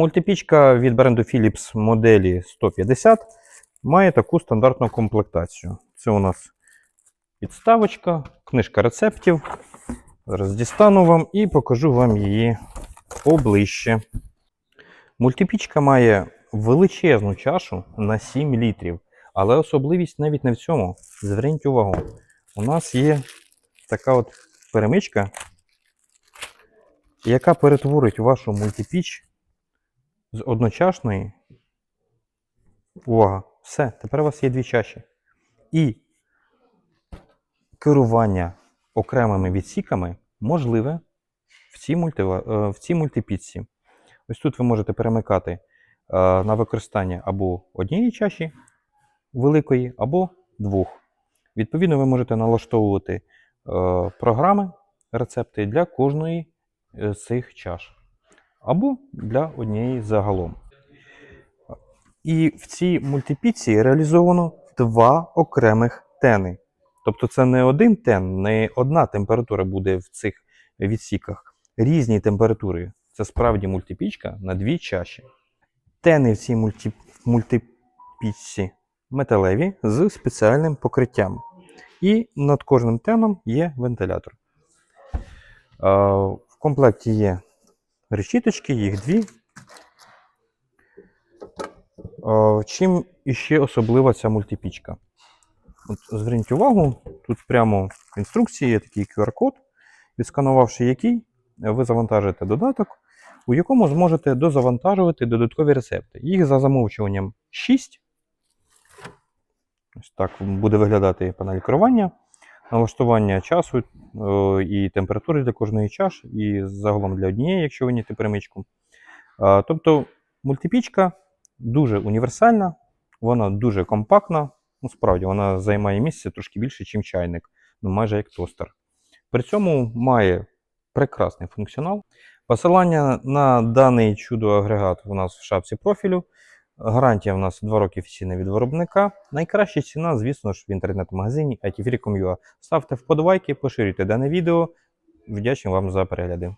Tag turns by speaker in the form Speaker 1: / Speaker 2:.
Speaker 1: Мультипічка від бренду Philips моделі 150 має таку стандартну комплектацію. Це у нас підставочка, книжка рецептів. Зараз дістану вам і покажу вам її поближче. Мультипічка має величезну чашу на 7 літрів, але особливість навіть не в цьому. Зверніть увагу, у нас є така от перемичка, яка перетворить вашу мультипіч з одночасної. Увага! Все, тепер у вас є дві чаші. І керування окремими відсіками можливе в цій, мультива... е, в цій мультипіці. Ось тут ви можете перемикати е, на використання або однієї чаші великої, або двох. Відповідно, ви можете налаштовувати е, програми, рецепти для кожної з цих чаш, або для однієї загалом. І в цій мультипіці реалізовано два окремих тени. Тобто це не один тен, не одна температура буде в цих відсіках. Різні температури. Це справді мультипічка на дві чаші. Тени в цій мульті... мультипічці металеві з спеціальним покриттям. І над кожним теном є вентилятор. В комплекті є решіточки, їх дві. Чим іще особлива ця мультипічка? От зверніть увагу, тут прямо в інструкції є такий QR-код, відсканувавши який, ви завантажите додаток, у якому зможете дозавантажувати додаткові рецепти. Їх за замовчуванням 6. Ось так буде виглядати панель керування, налаштування часу е, і температури для кожної чаш, і загалом для однієї, якщо ви ніти перемичку. Тобто мультипічка дуже універсальна, вона дуже компактна. Ну, справді, вона займає місце трошки більше, ніж чайник, ну майже як тостер. При цьому має прекрасний функціонал. Посилання на даний чудо-агрегат у нас в шапці профілю. Гарантія в нас 2 роки офіційна від виробника. Найкраща ціна, звісно ж, в інтернет-магазині itvfree.com.ua. Ставте вподобайки, поширюйте дане відео. Вдячний вам за перегляди.